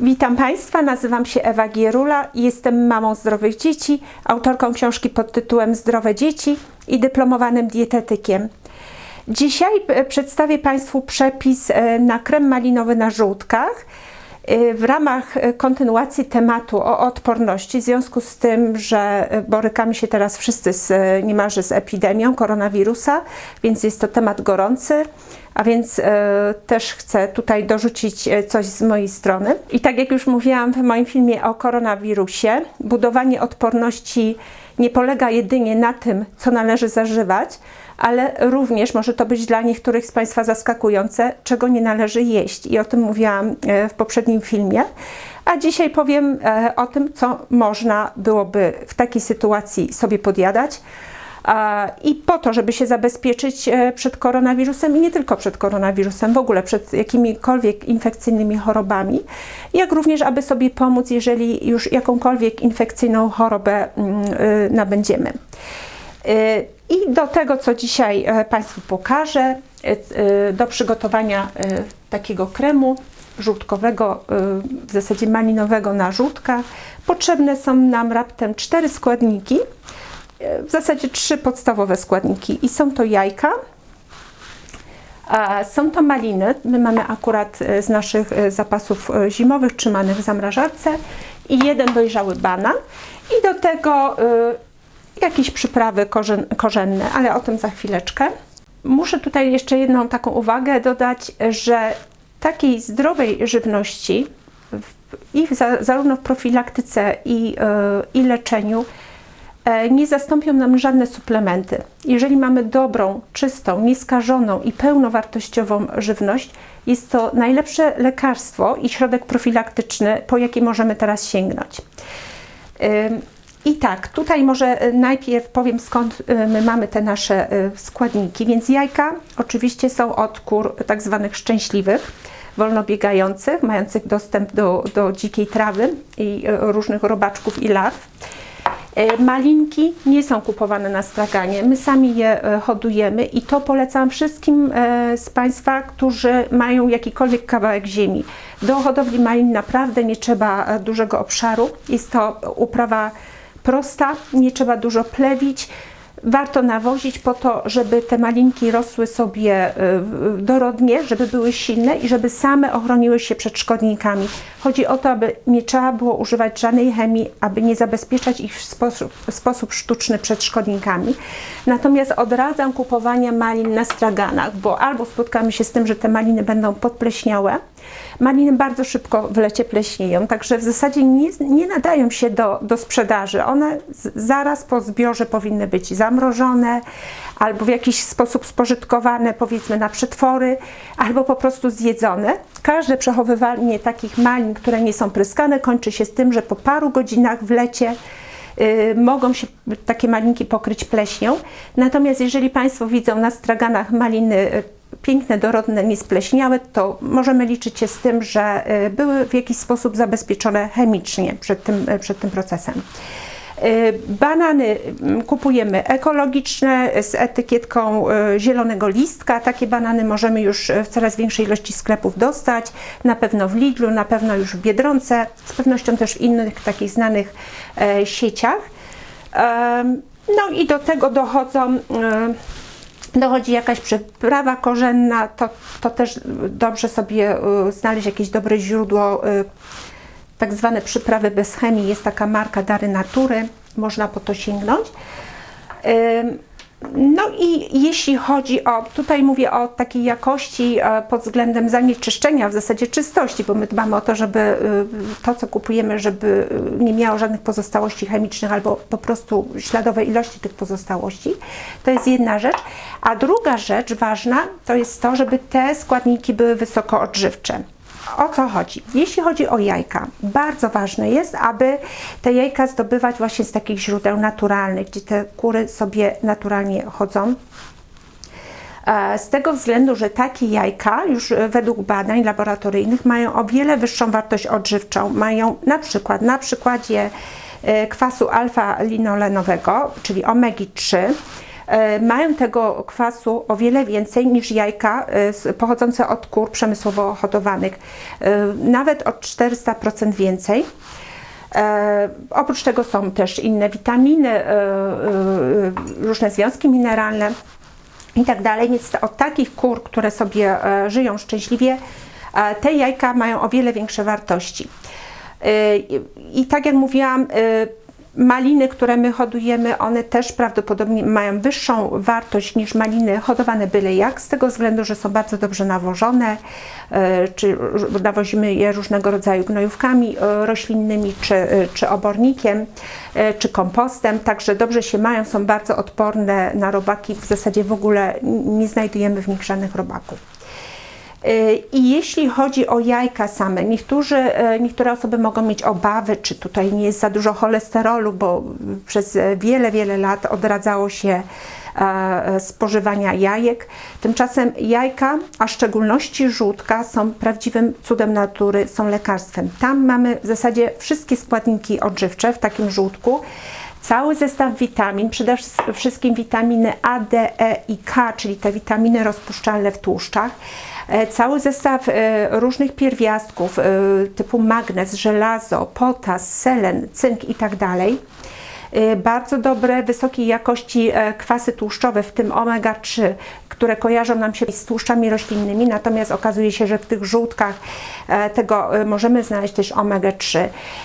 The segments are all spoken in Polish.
Witam Państwa, nazywam się Ewa Gierula i jestem mamą zdrowych dzieci, autorką książki pod tytułem Zdrowe dzieci i dyplomowanym dietetykiem. Dzisiaj e, przedstawię Państwu przepis e, na krem malinowy na żółtkach w ramach e, kontynuacji tematu o odporności, w związku z tym, że e, borykamy się teraz wszyscy z, niemalże z epidemią koronawirusa, więc jest to temat gorący, a więc też chcę tutaj dorzucić coś z mojej strony. I tak jak już mówiłam w moim filmie o koronawirusie, budowanie odporności nie polega jedynie na tym, co należy zażywać, ale również może to być dla niektórych z Państwa zaskakujące, czego nie należy jeść. I o tym mówiłam e, w poprzednim filmie. A dzisiaj powiem e, o tym, co można byłoby w takiej sytuacji sobie podjadać. I po to, żeby się zabezpieczyć e, przed koronawirusem i nie tylko przed koronawirusem, w ogóle przed jakimikolwiek infekcyjnymi chorobami, jak również, aby sobie pomóc, jeżeli już jakąkolwiek infekcyjną chorobę mm, nabędziemy. I do tego, co dzisiaj e, Państwu pokażę, y, y, do przygotowania takiego kremu żółtkowego, w zasadzie malinowego na żółtkach, potrzebne są nam raptem cztery składniki, w zasadzie trzy podstawowe składniki i są to jajka, Są to maliny. My mamy akurat e, z naszych e, zapasów e, zimowych trzymanych w zamrażarce i jeden dojrzały banan. I do tego e, jakieś przyprawy korzen, korzenne, ale o tym za chwileczkę. Muszę tutaj jeszcze jedną taką uwagę dodać, że takiej zdrowej żywności w, i w, za, zarówno w profilaktyce i, e, i leczeniu e, nie zastąpią nam żadne suplementy. Jeżeli mamy dobrą, czystą, nieskażoną i pełnowartościową żywność, jest to najlepsze lekarstwo i środek profilaktyczny, po jaki możemy teraz sięgnąć. I tak, tutaj może y, najpierw powiem skąd y, my mamy te nasze y, składniki. Więc jajka oczywiście są od kur tak zwanych szczęśliwych, wolnobiegających, mających dostęp do, do dzikiej trawy i różnych robaczków i larw. E, Malinki nie są kupowane na straganie, my sami je e, hodujemy i to polecam wszystkim e, z Państwa, którzy mają jakikolwiek kawałek ziemi. Do hodowli malin naprawdę nie trzeba e, dużego obszaru, jest to uprawa prosta, nie trzeba dużo plewić. Warto nawozić po to, żeby te malinki rosły sobie y, dorodnie, żeby były silne i żeby same ochroniły się przed szkodnikami. Chodzi o to, aby nie trzeba było używać żadnej chemii, aby nie zabezpieczać ich w sposób, w sposób sztuczny przed szkodnikami. Natomiast odradzam kupowania malin na straganach, bo albo spotkamy się z tym, że te maliny będą podpleśniałe, Maliny bardzo szybko w lecie pleśnieją, także w zasadzie nie, nie nadają się do, do sprzedaży. One z, zaraz po zbiorze powinny być zamrożone albo w jakiś sposób spożytkowane, powiedzmy na przetwory, albo po prostu zjedzone. Każde przechowywanie takich malin, które nie są pryskane, kończy się z tym, że po paru godzinach w lecie y, mogą się takie malinki pokryć pleśnią. Natomiast jeżeli Państwo widzą na straganach maliny y, piękne, dorodne, niespleśniałe, to możemy liczyć się z tym, że y, były w jakiś sposób zabezpieczone chemicznie przed tym, y, przed tym procesem. Y, Banany mm, kupujemy ekologiczne z etykietką zielonego listka. Takie banany możemy już w coraz większej ilości sklepów dostać. Na pewno w Lidlu, na pewno już w Biedronce, z pewnością też w innych takich znanych e, sieciach. No i do tego dochodzą dochodzi jakaś przyprawa korzenna, to, to też dobrze sobie y, znaleźć jakieś dobre źródło, y, tak zwane przyprawy bez chemii. Jest taka marka Dary Natury, można po to sięgnąć. No i jeśli chodzi o, tutaj mówię o takiej jakości e, pod względem zanieczyszczenia, w zasadzie czystości, bo my dbamy o to, żeby y, to, co kupujemy, żeby y, nie miało żadnych pozostałości chemicznych albo po prostu śladowej ilości tych pozostałości. To jest jedna rzecz. A druga rzecz ważna to jest to, żeby te składniki były wysoko odżywcze. O co chodzi? Jeśli chodzi o jajka, bardzo ważne jest, aby te jajka zdobywać właśnie z takich źródeł naturalnych, gdzie te kury sobie naturalnie chodzą. E, Z tego względu, że takie jajka już według badań laboratoryjnych mają o wiele wyższą wartość odżywczą. Mają na przykład na przykładzie e, kwasu alfa-linolenowego, czyli omegi-3, e, mają tego kwasu o wiele więcej niż jajka e, pochodzące od kur przemysłowo hodowanych. E, Nawet o 400% więcej. E, oprócz tego są też inne witaminy, e, e, różne związki mineralne i tak dalej. Więc od takich kur, które sobie e, żyją szczęśliwie, e, te jajka mają o wiele większe wartości. E, I, I tak jak mówiłam, e, maliny, które my hodujemy, one też prawdopodobnie mają wyższą wartość niż maliny hodowane byle jak, z tego względu, że są bardzo dobrze nawożone, e, czy nawozimy je różnego rodzaju gnojówkami e, roślinnymi, czy, e, czy obornikiem, czy kompostem, także dobrze się mają, są bardzo odporne na robaki, w zasadzie w ogóle nie znajdujemy w nich żadnych robaków. Y, I jeśli chodzi o jajka same, niektórzy, e, niektóre osoby mogą mieć obawy, czy tutaj nie jest za dużo cholesterolu, bo przez e, wiele, wiele lat odradzało się e, spożywania jajek. Tymczasem jajka, a w szczególności żółtka, są prawdziwym cudem natury, są lekarstwem. Tam mamy w zasadzie wszystkie składniki odżywcze w takim żółtku. Cały zestaw witamin, przede wszystkim witaminy A, D, E i K, czyli te witaminy rozpuszczalne w tłuszczach. E, Cały zestaw e, różnych pierwiastków e, typu magnez, żelazo, potas, selen, cynk i tak Bardzo dobre, wysokiej jakości kwasy tłuszczowe, w tym omega-3, które kojarzą nam się z tłuszczami roślinnymi, natomiast okazuje się, że w tych żółtkach tego możemy znaleźć też omega-3.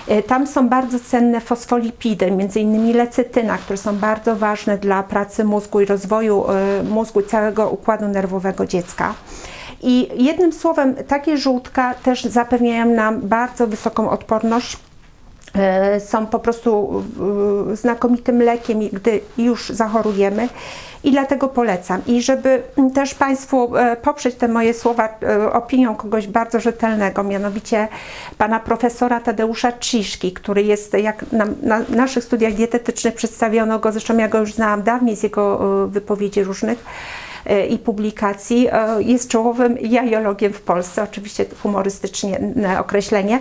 E, Tam są bardzo cenne fosfolipidy, innymi lecytyna, które są bardzo ważne dla pracy mózgu i rozwoju mózgu i całego układu nerwowego dziecka. I jednym słowem, takie żółtka też zapewniają nam bardzo wysoką odporność e, są po prostu e, znakomitym lekiem, gdy już zachorujemy i dlatego polecam. I żeby też Państwu e, poprzeć te moje słowa opinią kogoś bardzo rzetelnego, mianowicie pana profesora Tadeusza Ciszki, który jest, jak na, na naszych studiach dietetycznych przedstawiono go, zresztą ja go już znałam dawniej z jego wypowiedzi różnych, i publikacji. E, Jest czołowym jajologiem w Polsce, oczywiście humorystycznie e, określenie.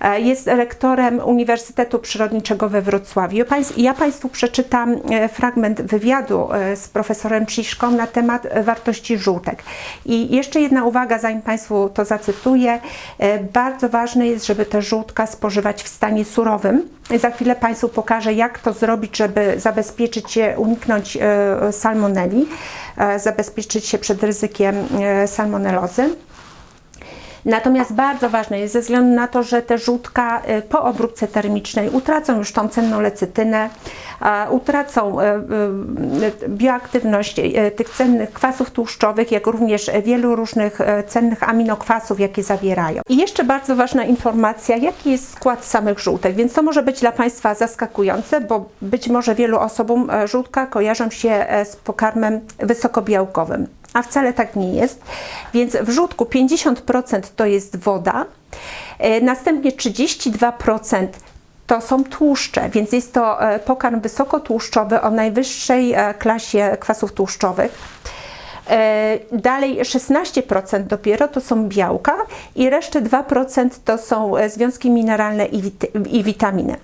E, Jest rektorem Uniwersytetu Przyrodniczego we Wrocławiu. Ja Państwu przeczytam e, fragment wywiadu e, z profesorem Ciszką na temat e, wartości żółtek. I jeszcze jedna uwaga, zanim Państwu to zacytuję. E, Bardzo ważne jest, żeby te żółtka spożywać w stanie surowym. Za chwilę Państwu pokażę, jak to zrobić, żeby zabezpieczyć się, uniknąć e, salmonelli, e, zabezpieczyć się przed ryzykiem e, salmonelozy. Natomiast bardzo ważne jest ze względu na to, że te żółtka e, po obróbce termicznej utracą już tą cenną lecytynę, utracą e, e, bioaktywność tych cennych kwasów tłuszczowych, jak również wielu różnych cennych aminokwasów, jakie zawierają. I jeszcze bardzo ważna informacja, jaki jest skład samych żółtek, więc to może być dla Państwa zaskakujące, bo być może wielu osobom żółtka kojarzą się z pokarmem wysokobiałkowym a wcale tak nie jest. Więc w żółtku 50% to jest woda, e, następnie 32% to są tłuszcze, więc jest to e, pokarm wysokotłuszczowy o najwyższej e, klasie kwasów tłuszczowych. Dalej 16% dopiero to są białka i resztę 2% to są związki mineralne i, wit- i witaminy.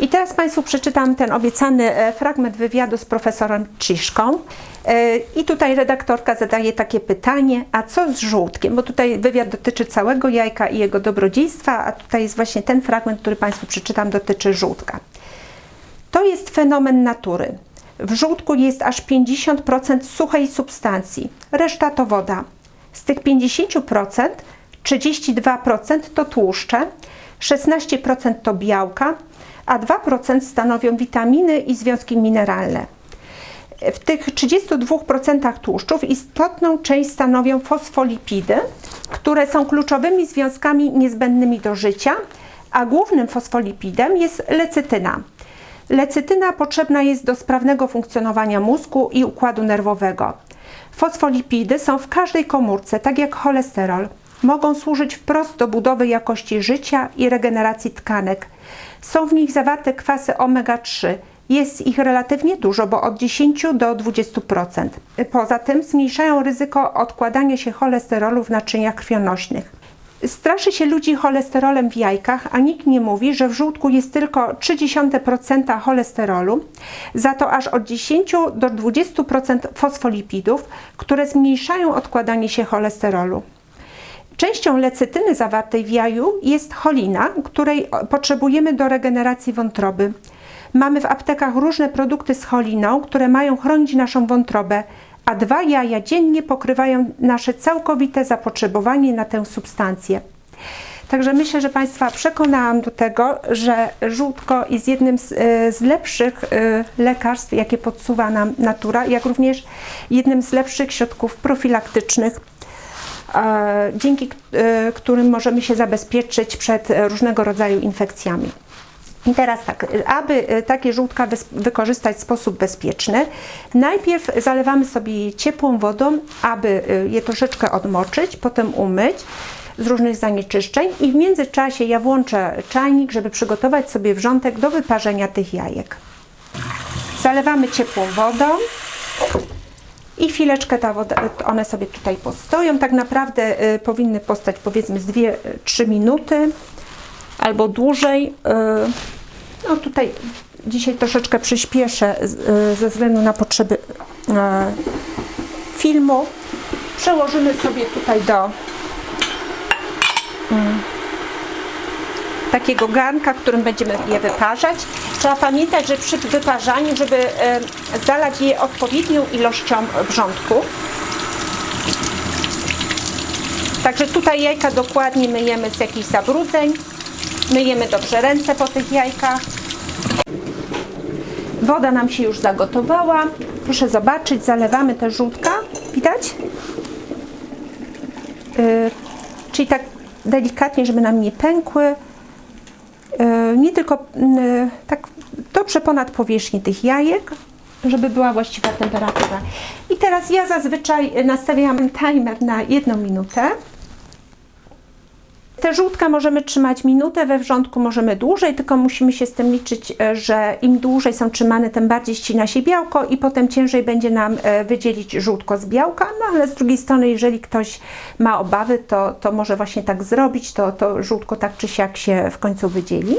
I teraz Państwu przeczytam ten obiecany fragment wywiadu z profesorem Ciszką. E, I tutaj redaktorka zadaje takie pytanie, a co z żółtkiem? Bo tutaj wywiad dotyczy całego jajka i jego dobrodziejstwa, a tutaj jest właśnie ten fragment, który Państwu przeczytam, dotyczy żółtka. To jest fenomen natury. W żółtku jest aż 50% suchej substancji, reszta to woda. Z tych 50% 32% to tłuszcze, 16% to białka, a 2% stanowią witaminy i związki mineralne. W tych 32% tłuszczów istotną część stanowią fosfolipidy, które są kluczowymi związkami niezbędnymi do życia, a głównym fosfolipidem jest lecytyna. Lecytyna potrzebna jest do sprawnego funkcjonowania mózgu i układu nerwowego. Fosfolipidy są w każdej komórce, tak jak cholesterol. Mogą służyć wprost do budowy jakości życia i regeneracji tkanek. Są w nich zawarte kwasy omega-3. Jest ich relatywnie dużo, bo od 10 do 20%. Poza tym zmniejszają ryzyko odkładania się cholesterolu w naczyniach krwionośnych. Straszy się ludzi cholesterolem w jajkach, a nikt nie mówi, że w żółtku jest tylko 0,3% cholesterolu, za to aż od 10 do 20% fosfolipidów, które zmniejszają odkładanie się cholesterolu. Częścią lecytyny zawartej w jaju jest cholina, której potrzebujemy do regeneracji wątroby. Mamy w aptekach różne produkty z choliną, które mają chronić naszą wątrobę, a dwa jaja dziennie pokrywają nasze całkowite zapotrzebowanie na tę substancję. Także myślę, że Państwa przekonałam do tego, że żółtko jest jednym z, e, z lepszych e, lekarstw, jakie podsuwa nam natura, jak również jednym z lepszych środków profilaktycznych, e, dzięki którym możemy się zabezpieczyć przed różnego rodzaju infekcjami. I teraz tak, aby e, takie żółtka wykorzystać w sposób bezpieczny, najpierw zalewamy sobie ciepłą wodą, aby e, je troszeczkę odmoczyć, potem umyć z różnych zanieczyszczeń i w międzyczasie ja włączę czajnik, żeby przygotować sobie wrzątek do wyparzenia tych jajek. Zalewamy ciepłą wodą i chwileczkę ta woda, one sobie tutaj postoją. Tak naprawdę e, powinny postać powiedzmy z 2-3 minuty albo dłużej. y, No tutaj dzisiaj troszeczkę przyspieszę y, ze względu na potrzeby e, filmu. Przełożymy sobie tutaj do takiego garnka, którym będziemy je wyparzać. Trzeba pamiętać, że przy wyparzaniu, żeby zalać je odpowiednią ilością wrzątku. Także tutaj jajka dokładnie myjemy z jakichś zabrudzeń. Myjemy dobrze ręce po tych jajkach. Woda nam się już zagotowała. Proszę zobaczyć, zalewamy te żółtka. Widać? Yy, czyli tak delikatnie, żeby nam nie pękły. Yy, nie tylko yy, tak dobrze ponad powierzchnię tych jajek, żeby była właściwa temperatura. I teraz ja zazwyczaj nastawiam timer na jedną minutę. Te żółtka możemy trzymać minutę, we wrzątku możemy dłużej, tylko musimy się z tym liczyć, e, że im dłużej są trzymane, tym bardziej ścina się białko i potem ciężej będzie nam e, wydzielić żółtko z białka, no ale z drugiej strony, jeżeli ktoś ma obawy, to, to może właśnie tak zrobić, to, to żółtko tak czy siak się w końcu wydzieli.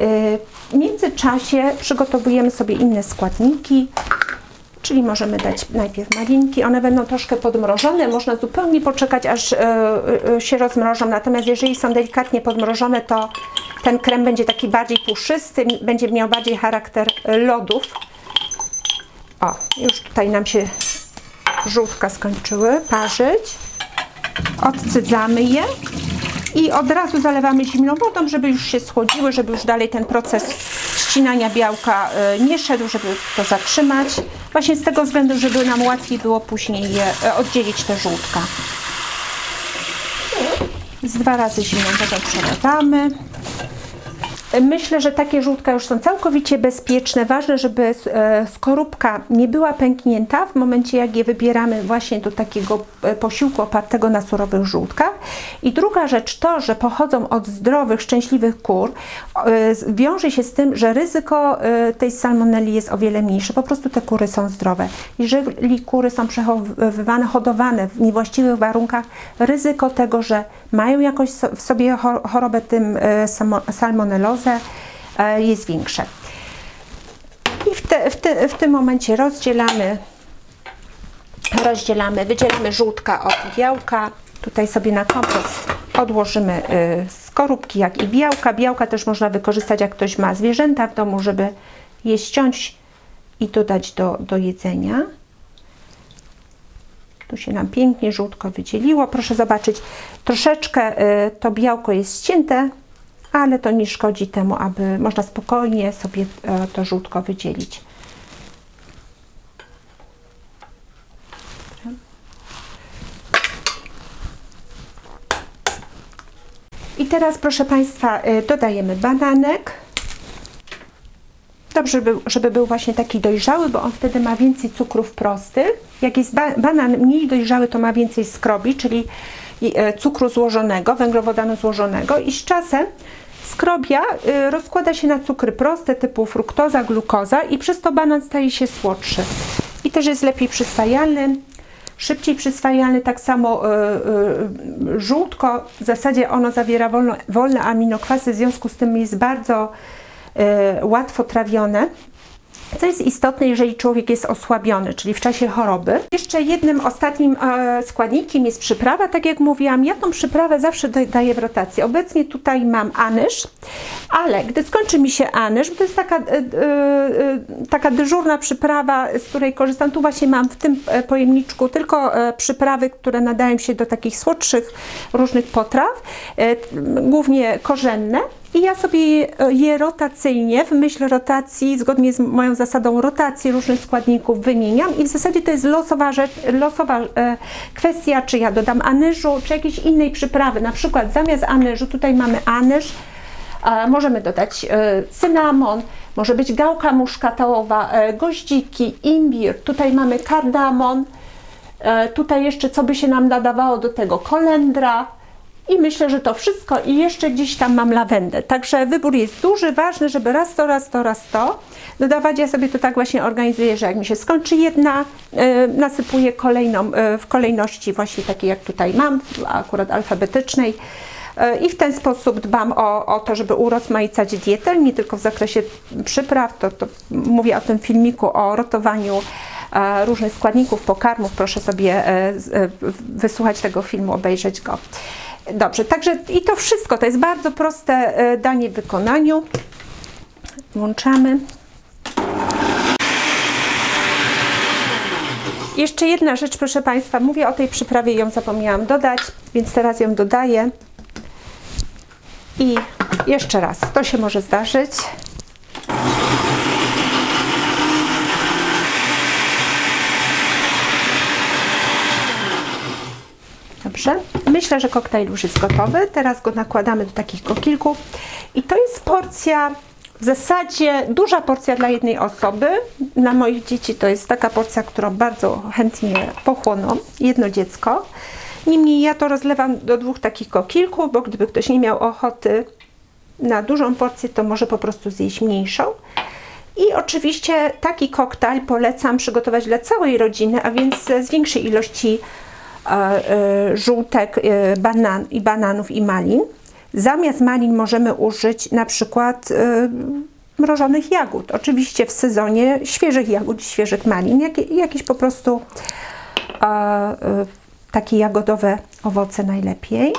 E, W międzyczasie przygotowujemy sobie inne składniki, czyli możemy dać najpierw malinki, one będą troszkę podmrożone, można zupełnie poczekać aż e, e, się rozmrożą, natomiast jeżeli są delikatnie podmrożone, to ten krem będzie taki bardziej puszysty, będzie miał bardziej charakter e, lodów. O, już tutaj nam się żółtka skończyły parzyć. Odcydzamy je i od razu zalewamy zimną wodą, żeby już się schłodziły, żeby już dalej ten proces ścinania białka e, nie szedł, żeby to zatrzymać. Właśnie z tego względu, żeby nam łatwiej było później je oddzielić te żółtka. Z dwa razy zimną wodą przelewamy. Myślę, że takie żółtka już są całkowicie bezpieczne. Ważne, żeby e, skorupka nie była pęknięta w momencie, jak je wybieramy właśnie do takiego e, posiłku opartego na surowych żółtkach. I druga rzecz to, że pochodzą od zdrowych, szczęśliwych kur, e, wiąże się z tym, że ryzyko tej salmonelli jest o wiele mniejsze. Po prostu te kury są zdrowe. Jeżeli kury są przechowywane, hodowane w niewłaściwych warunkach, ryzyko tego, że mają jakoś so- w sobie cho- chorobę tym e, salmonellozę e, jest większe. I w, te, w, te, w tym momencie rozdzielamy, rozdzielamy, wydzielamy żółtka od białka. Tutaj sobie na kompost odłożymy e, skorupki, jak i białka. Białka też można wykorzystać, jak ktoś ma zwierzęta w domu, żeby je ściąć i dodać do, do jedzenia. Tu się nam pięknie żółtko wydzieliło. Proszę zobaczyć, troszeczkę y, to białko jest ścięte, ale to nie szkodzi temu, aby można spokojnie sobie y, to żółtko wydzielić. I teraz, proszę Państwa, y, dodajemy bananek. Dobrze, żeby, żeby był właśnie taki dojrzały, bo on wtedy ma więcej cukrów prostych. Jak jest ba banan mniej dojrzały, to ma więcej skrobi, czyli e, cukru złożonego, węglowodanu złożonego i z czasem skrobia y, rozkłada się na cukry proste typu fruktoza, glukoza i przez to banan staje się słodszy. I też jest lepiej przyswajalny. szybciej przyswajalny, tak samo y, y, żółtko, w zasadzie ono zawiera wolne aminokwasy, w związku z tym jest bardzo łatwo trawione. Co jest istotne, jeżeli człowiek jest osłabiony, czyli w czasie choroby. Jeszcze jednym ostatnim e, składnikiem jest przyprawa. Tak jak mówiłam, ja tą przyprawę zawsze daję w rotacji. Obecnie tutaj mam anyż, ale gdy skończy mi się anyż, bo to jest taka, e, e, taka dyżurna przyprawa, z której korzystam, tu właśnie mam w tym pojemniczku tylko przyprawy, które nadają się do takich słodszych różnych potraw, głównie korzenne. I ja sobie je rotacyjnie, w myśl rotacji, zgodnie z moją zasadą rotacji różnych składników wymieniam i w zasadzie to jest losowa, rzecz, losowa e, kwestia, czy ja dodam anyżu, czy jakiejś innej przyprawy. Na przykład zamiast anyżu tutaj mamy anyż, e, możemy dodać e, cynamon, może być gałka muszkatołowa, e, goździki, imbir, tutaj mamy kardamon, e, tutaj jeszcze co by się nam nadawało do tego, kolendra, i myślę, że to wszystko i jeszcze gdzieś tam mam lawendę. Także wybór jest duży, ważny, żeby raz to, raz to, raz to dodawać. Ja sobie to tak właśnie organizuję, że jak mi się skończy jedna, yy, nasypuję kolejną yy, w kolejności właśnie takiej jak tutaj mam, akurat alfabetycznej. E, I w ten sposób dbam o, o to, żeby urozmaicać dietę, nie tylko w zakresie przypraw, to, to mówię o tym filmiku o rotowaniu różnych składników, pokarmów. Proszę sobie wysłuchać tego filmu, obejrzeć go. Dobrze, także i to wszystko, to jest bardzo proste e, danie w wykonaniu. Włączamy. Jeszcze jedna rzecz, proszę Państwa, mówię o tej przyprawie, ją zapomniałam dodać, więc teraz ją dodaję. I jeszcze raz, to się może zdarzyć. Dobrze. Myślę, że koktajl już jest gotowy. Teraz go nakładamy do takich kokilków. I to jest porcja, w zasadzie duża porcja dla jednej osoby. Na moich dzieci to jest taka porcja, którą bardzo chętnie pochłoną. Jedno dziecko. Niemniej ja to rozlewam do dwóch takich kokilków, bo gdyby ktoś nie miał ochoty na dużą porcję, to może po prostu zjeść mniejszą. I oczywiście taki koktajl polecam przygotować dla całej rodziny, a więc z większej ilości żółtek e, banan, i bananów i malin. Zamiast malin możemy użyć na przykład e, mrożonych jagód. Oczywiście w sezonie świeżych jagód, świeżych malin, jak, jakieś po prostu takie jagodowe owoce najlepiej.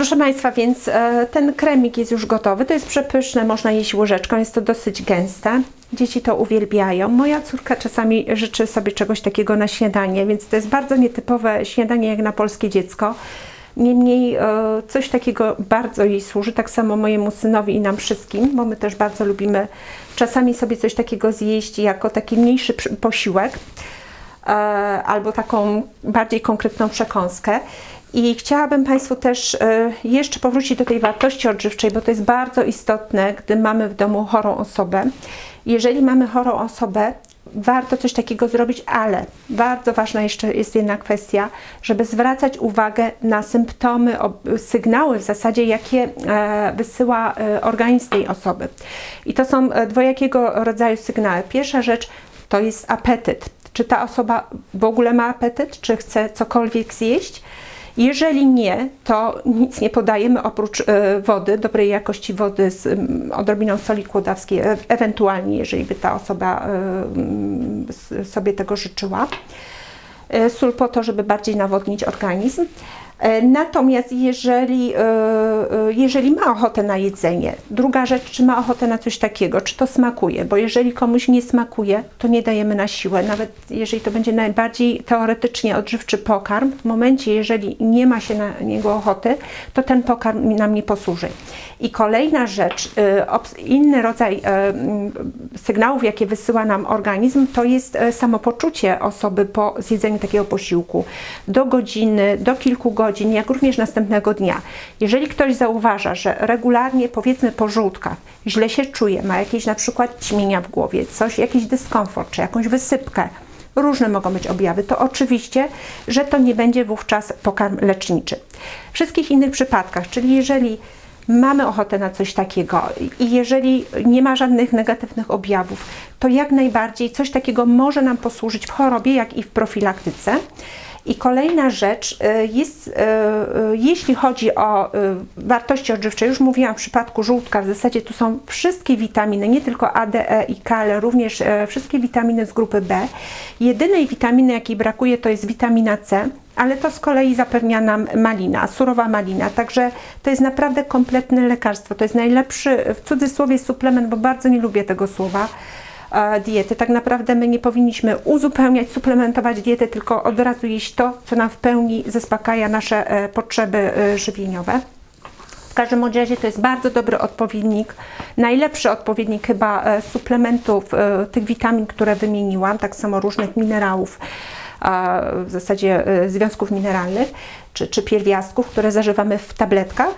Proszę Państwa, więc ten kremik jest już gotowy. To jest przepyszne, można jeść łyżeczką, jest to dosyć gęste. Dzieci to uwielbiają. Moja córka czasami życzy sobie czegoś takiego na śniadanie, więc to jest bardzo nietypowe śniadanie jak na polskie dziecko. Niemniej e, coś takiego bardzo jej służy, tak samo mojemu synowi i nam wszystkim, bo my też bardzo lubimy czasami sobie coś takiego zjeść jako taki mniejszy posiłek e, albo taką bardziej konkretną przekąskę. I chciałabym Państwu też e, jeszcze powrócić do tej wartości odżywczej, bo to jest bardzo istotne, gdy mamy w domu chorą osobę. Jeżeli mamy chorą osobę, warto coś takiego zrobić, ale bardzo ważna jeszcze jest jedna kwestia, żeby zwracać uwagę na symptomy, sygnały w zasadzie, jakie e, wysyła e, organizm tej osoby. I to są dwojakiego rodzaju sygnały. Pierwsza rzecz to jest apetyt. Czy ta osoba w ogóle ma apetyt, czy chce cokolwiek zjeść? Jeżeli nie, to nic nie podajemy oprócz e, wody, dobrej jakości wody z odrobiną soli kłodawskiej, e, ewentualnie jeżeli by ta osoba e, sobie tego życzyła. Sól po to, żeby bardziej nawodnić organizm. E, natomiast jeżeli, e, e, jeżeli ma ochotę na jedzenie, druga rzecz, czy ma ochotę na coś takiego, czy to smakuje, bo jeżeli komuś nie smakuje, to nie dajemy na siłę, nawet jeżeli to będzie najbardziej teoretycznie odżywczy pokarm, w momencie, jeżeli nie ma się na niego ochoty, to ten pokarm nam nie posłuży. I kolejna rzecz, inny rodzaj sygnałów, jakie wysyła nam organizm, to jest samopoczucie osoby po zjedzeniu takiego posiłku. Do godziny, do kilku godzin, godzin, jak również następnego dnia. Jeżeli ktoś zauważa, że regularnie, powiedzmy po żółtkach, źle się czuje, ma jakieś na przykład ćmienia w głowie, coś, jakiś dyskomfort, czy jakąś wysypkę, różne mogą być objawy, to oczywiście, że to nie będzie wówczas pokarm leczniczy. W wszystkich innych przypadkach, czyli jeżeli mamy ochotę na coś takiego i jeżeli nie ma żadnych negatywnych objawów, to jak najbardziej coś takiego może nam posłużyć w chorobie, jak i w profilaktyce. I kolejna rzecz y, jest, y, y, jeśli chodzi o wartości odżywcze, już mówiłam w przypadku żółtka, w zasadzie tu są wszystkie witaminy, nie tylko A, D, E i K, ale również e, wszystkie witaminy z grupy B. Jedynej witaminy, jakiej brakuje, to jest witamina C, ale to z kolei zapewnia nam malina, surowa malina. Także to jest naprawdę kompletne lekarstwo. To jest najlepszy, w cudzysłowie, suplement, bo bardzo nie lubię tego słowa diety. Tak naprawdę my nie powinniśmy uzupełniać, suplementować dietę, tylko od razu jeść to, co nam w pełni zaspokaja nasze e, potrzeby e, żywieniowe. W każdym razie to jest bardzo dobry odpowiednik, najlepszy odpowiednik chyba e, suplementów, e, tych witamin, które wymieniłam, tak samo różnych minerałów, w zasadzie e, związków mineralnych czy, czy pierwiastków, które zażywamy w tabletkach.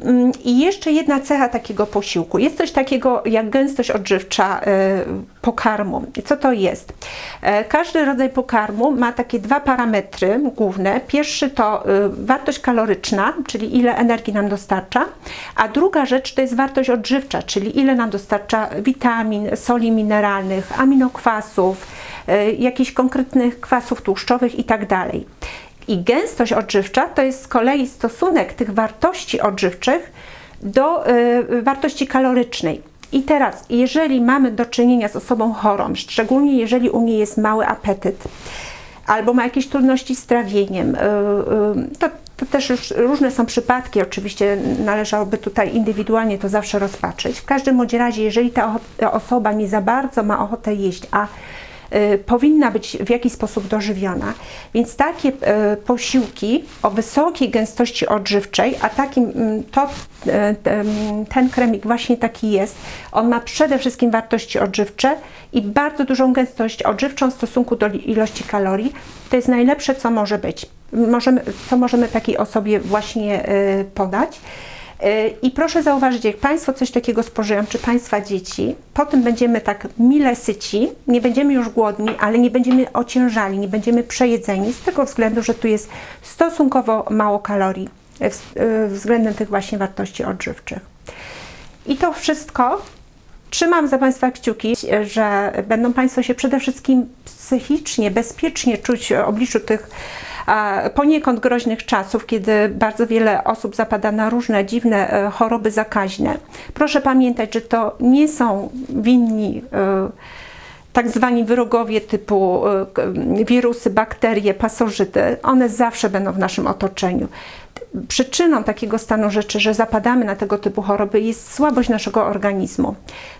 Mm, I jeszcze jedna cecha takiego posiłku. Jest coś takiego jak gęstość odżywcza e, pokarmu. Co to jest? E, Każdy rodzaj pokarmu ma takie dwa parametry główne. Pierwszy to e, wartość kaloryczna, czyli ile energii nam dostarcza, a druga rzecz to jest wartość odżywcza, czyli ile nam dostarcza witamin, soli mineralnych, aminokwasów, jakichś konkretnych kwasów tłuszczowych i tak. I gęstość odżywcza to jest z kolei stosunek tych wartości odżywczych do y, wartości kalorycznej. I teraz, jeżeli mamy do czynienia z osobą chorą, szczególnie jeżeli u niej jest mały apetyt, albo ma jakieś trudności z trawieniem, y, y, to, to też już różne są przypadki, oczywiście należałoby tutaj indywidualnie to zawsze rozpatrzyć. W każdym razie, jeżeli ta, osoba nie za bardzo ma ochotę jeść, a powinna być w jakiś sposób dożywiona. Więc takie y, posiłki o wysokiej gęstości odżywczej, a takim mm, to, y, ten- ten kremik właśnie taki jest, on ma przede wszystkim wartości odżywcze i bardzo dużą gęstość odżywczą w stosunku do ilości kalorii. To jest najlepsze, co może być. Możemy, co możemy takiej osobie właśnie y, podać. I proszę zauważyć, jak Państwo coś takiego spożyją, czy Państwa dzieci, potem będziemy tak mile syci, nie będziemy już głodni, ale nie będziemy ociężali, nie będziemy przejedzeni, z tego względu, że tu jest stosunkowo mało kalorii wz- y, względem tych właśnie wartości odżywczych. I to wszystko. Trzymam za Państwa kciuki, że będą Państwo się przede wszystkim psychicznie, bezpiecznie czuć w obliczu tych poniekąd groźnych czasów, kiedy bardzo wiele osób zapada na różne dziwne e, choroby zakaźne. Proszę pamiętać, że to nie są winni e, tak zwani wrogowie typu e, wirusy, bakterie, pasożyty. One zawsze będą w naszym otoczeniu. Przyczyną takiego stanu rzeczy, że zapadamy na tego typu choroby, jest słabość naszego organizmu.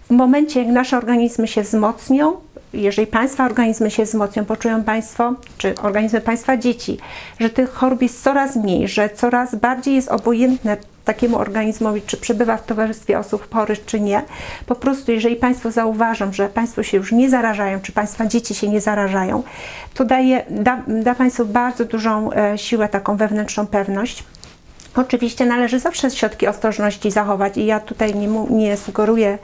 W momencie, jak nasze organizmy się wzmocnią, jeżeli Państwa organizmy się wzmocnią, poczują Państwo, czy organizmy Państwa dzieci, że tych chorób jest coraz mniej, że coraz bardziej jest obojętne takiemu organizmowi, czy przebywa w towarzystwie osób chorych, czy nie. Po prostu, jeżeli Państwo zauważą, że Państwo się już nie zarażają, czy Państwa dzieci się nie zarażają, to daje, da, da Państwu bardzo dużą e, siłę, taką wewnętrzną pewność. Oczywiście należy zawsze środki ostrożności zachować i ja tutaj nie, nie sugeruję,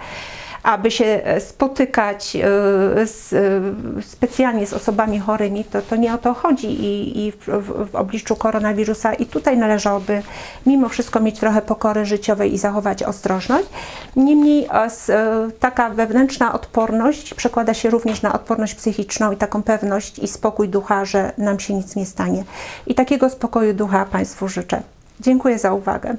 aby się e, spotykać e, z, e, specjalnie z osobami chorymi, to, to nie o to chodzi i, i w, w, w obliczu koronawirusa i tutaj należałoby mimo wszystko mieć trochę pokory życiowej i zachować ostrożność. Niemniej taka wewnętrzna odporność przekłada się również na odporność psychiczną i taką pewność i spokój ducha, że nam się nic nie stanie. I takiego spokoju ducha Państwu życzę. Dziękuję za uwagę.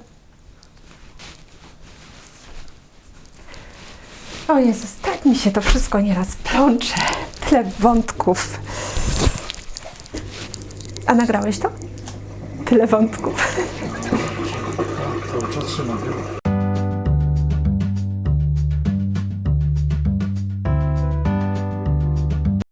O Jezus, tak mi się to wszystko nieraz plącze. Tyle wątków. A nagrałeś to? Tyle wątków. Cały czas się nagrywa.